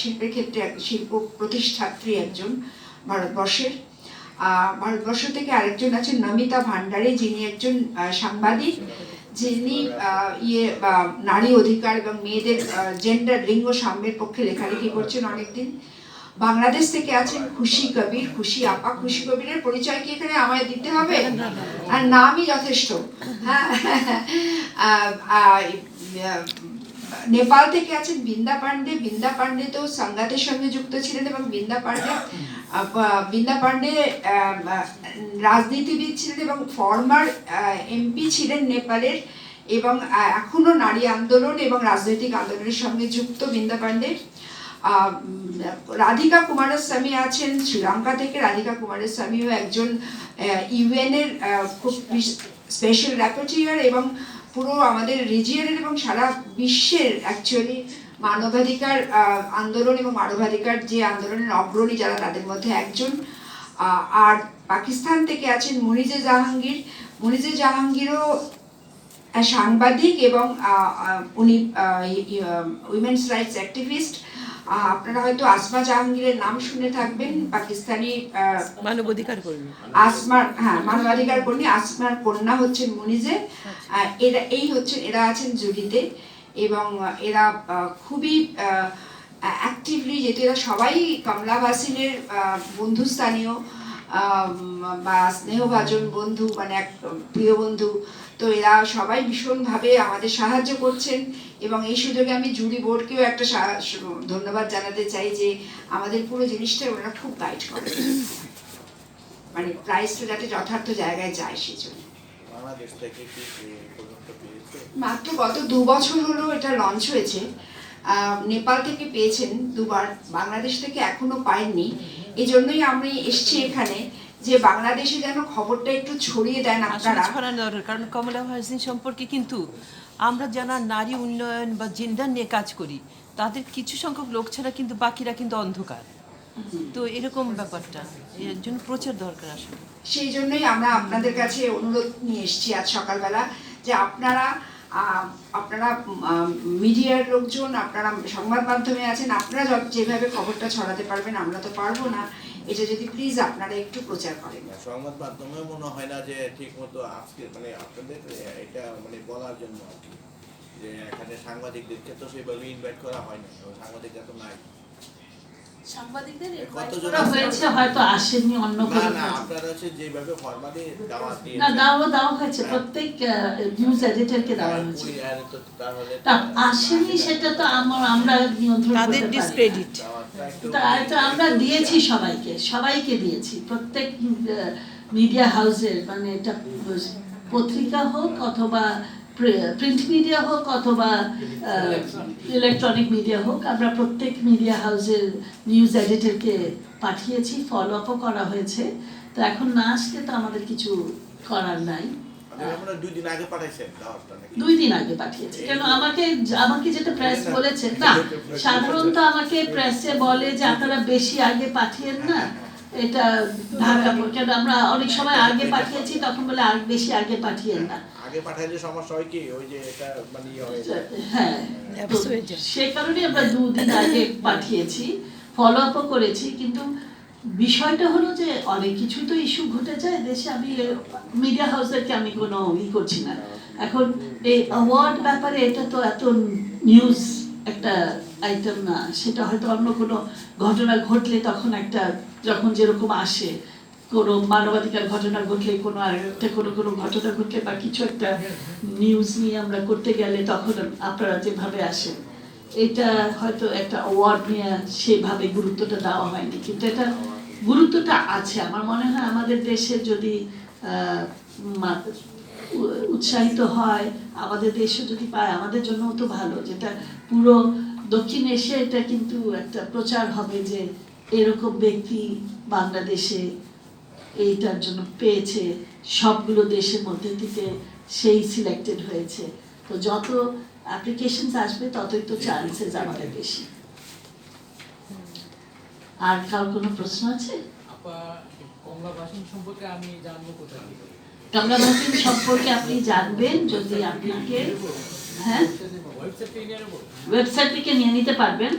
শিল্পের ক্ষেত্রে শিল্প প্রতিষ্ঠাত্রী একজন ভারতবর্ষের। ভারতবর্ষ থেকে আরেকজন আছেন নমিতা ভান্ডারে, যিনি একজন সাংবাদিক, যিনি ইয়ে নারী অধিকার এবং মেয়েদের জেন্ডার লিঙ্গ সাম্যের পক্ষে লেখালেখি করছেন অনেকদিন। বাংলাদেশ থেকে আছেন খুশি কবির, খুশি আপা, খুশি কবিরের পরিচয় কি এখানে আমায় দিতে হবে? আর নামই যথেষ্ট। হ্যাঁ নেপাল থেকে আছেন বৃন্দা পান্ডে বৃন্দা পান্ডে তো সংঘাতের সঙ্গে যুক্ত ছিলেন এবং বৃন্দা পান্ডে বৃন্দা পান্ডে রাজনীতিবিদ ছিলেন এবং ফর্মার এমপি ছিলেন নেপালের এবং আহ, এখনও নারী আন্দোলন এবং রাজনৈতিক আন্দোলনের সঙ্গে যুক্ত বৃন্দা পান্ডে রাধিকা কুমারস্বামী আছেন শ্রীলঙ্কা থেকে রাধিকা কুমারস্বামীও একজন ইউএনের খুব স্পেশাল র্যাপোটিয়ার এবং পুরো আমাদের রিজিয়নের এবং সারা বিশ্বের অ্যাকচুয়ালি মানবাধিকার আন্দোলন এবং মানবাধিকার যে আন্দোলনের অগ্রণী যারা তাদের মধ্যে একজন আর পাকিস্তান থেকে আছেন মনিজে জাহাঙ্গীর। মনিজে জাহাঙ্গীরও সাংবাদিক এবং উনি উইমেন্স রাইটস অ্যাক্টিভিস্ট আপনারা হয়তো আসমা জাহাঙ্গীরের নাম শুনে থাকবেন পাকিস্তানি মানবাধিকার কর্মী। আসমার হ্যাঁ মানবাধিকার কর্মী আসমার কন্যা হচ্ছেন মুনিজে। এরা এই হচ্ছেন এরা আছেন জুডিতে এবং এরা খুবই অ্যাক্টিভলি যেহেতু এরা সবাই কমলা বাসিনের বন্ধুস্থানীয় বা স্নেহভাজন বন্ধু মানে এক প্রিয় বন্ধু তো এরা সবাই ভীষণভাবে আমাদের সাহায্য করছেন এবং এই সুযোগে আমি জুরি বোর্ডকেও একটা ধন্যবাদ জানাতে চাই যে আমাদের পুরো জিনিসটা ওনারা খুব গাইড করেন। মানে প্রাইসটা যাতে যথার্থ জায়গায় যায় সেই জন্য মাত্র গত দু বছর হলো এটা লঞ্চ হয়েছে। আহ, নেপাল থেকে পেয়েছেন দুবার। বাংলাদেশ থেকে এখনও পাইননি। এই জন্যই আমি এসছি এখানে যে বাংলাদেশে যেন খবরটা একটু ছড়িয়ে দেন আপনারা। ছড়ানো দরকার কারণ কমলা হাসিন সম্পর্কে কিন্তু আমরা যারা নারী উন্নয়ন বা জেন্ডার নিয়ে কাজ করি তাদের কিছু সংখ্যক লোক ছাড়া কিন্তু বাকিরা কিন্তু অন্ধকার। তো এরকম ব্যাপারটা এর জন্য প্রচার দরকার আসলে। সেই জন্যই আমরা আপনাদের কাছে অনুরোধ নিয়ে এসেছি আজ সকালবেলা যে আপনারা আপনারা মিডিয়ার লোকজন আপনারা সংবাদ মাধ্যমে আছেন আপনারা যেভাবে খবরটা ছড়াতে পারবেন আমরা তো পারব না। এটা যদি প্লিজ আপনারা একটু প্রচার করেন। না, সংবাদ মাধ্যমে মনে হয় না যে ঠিকমতো আজকে মানে আপনাদের এটা মানে বলার জন্য আর কি। যে এখানে সাংবাদিকদেরকে তো সেভাবে ইনভাইট করা হয় না সাংবাদিকরা তো নাই। সাংবাদিকদের invite কতজন করা হয়েছে হয়তো আসেননি অন্য কোনো না আপনারা হচ্ছে যেভাবে ফরমালি দাওয়াত না দিয়েছেন দেওয়া দেওয়া হয়েছে প্রত্যেক নিউজ এডিটরকে দেওয়া হয়েছে। কুড়ি আর তো তাহলে তা আসেনি সেটা তো আমার আমরা নিয়ন্ত্রণ তাদের। ডিসক্রেডিট তা আমরা দিয়েছি সবাইকে সবাইকে দিয়েছি। প্রত্যেক মিডিয়া হাউসের মানে এটা পত্রিকা হোক অথবা প্রিন্ট মিডিয়া হোক অথবা ইলেকট্রনিক মিডিয়া হোক আমরা প্রত্যেক মিডিয়া হাউসের নিউজ এডিটরকে পাঠিয়েছি ফলো আপও করা হয়েছে। তো এখন না আসলে তো আমাদের কিছু করার নাই। নাকি? দুই দিন আগে পাঠিয়েছে। কেন আমাকে আমাকে যেটা প্রেস বলেছে না সাধারণত আমাকে প্রেসে বলে যে আপনারা বেশি আগে পাঠিয়েন না। এটা ঢাকা কেন আমরা অনেক সময় আগে পাঠিয়েছি তখন বলে আর বেশি আগে পাঠিয়েন না। আগে পাঠাইলে সমস্যা হয় কি? ওই যে এটা মানে ইয়ে হয়ে কারণে আমরা দুদিন আগে পাঠিয়েছি ফলো আপও করেছি কিন্তু বিষয়টা হলো যে অনেক কিছু তো ইস্যু ঘটে যায়। দেশে আমি মিডিয়া হাউসেরকে আমি কোনো ই করছি না। এখন এই অ্যাওয়ার্ড ব্যাপারে এটা তো এত নিউজ একটা আইটেম না, সেটা হয়তো অন্য কোনো ঘটনা ঘটলে তখন একটা, যখন যেরকম আসে, কোনো মানবাধিকার ঘটনা ঘটলে, কোনো আর একটা কোনো কোনো ঘটনা ঘটলে বা কিছু একটা নিউজ নিয়ে আমরা করতে গেলে তখন আপনারা যেভাবে আসেন, এটা হয়তো একটা অ্যাওয়ার্ড নিয়ে সেভাবে গুরুত্বটা দেওয়া হয়নি। কিন্তু এটা গুরুত্বটা আছে। আমার মনে হয় আমাদের দেশে যদি উৎসাহিত হয়, আমাদের দেশে যদি পায়, আমাদের জন্যও তো ভালো। যেটা পুরো দক্ষিণ এশিয়া এটা কিন্তু একটা প্রচার হবে যে এরকম ব্যক্তি বাংলাদেশে এইটার জন্য পেয়েছে সবগুলো দেশের মধ্যে থেকে সেই সিলেক্টেড হয়েছে। তো যত অ্যাপ্লিকেশন আসবে ততই তো চান্সেস আমাদের বেশি। আর কার কোনো প্রশ্ন আছে? কমলা বাসিন সম্পর্কে আমি জানব কোথা থেকে গঙ্গা ভাসিন সম্পর্কে আপনি জানবেন যদি আপনাকে হ্যাঁ? ওয়েবসাইট থেকে নিয়ে নিতে পারবেন।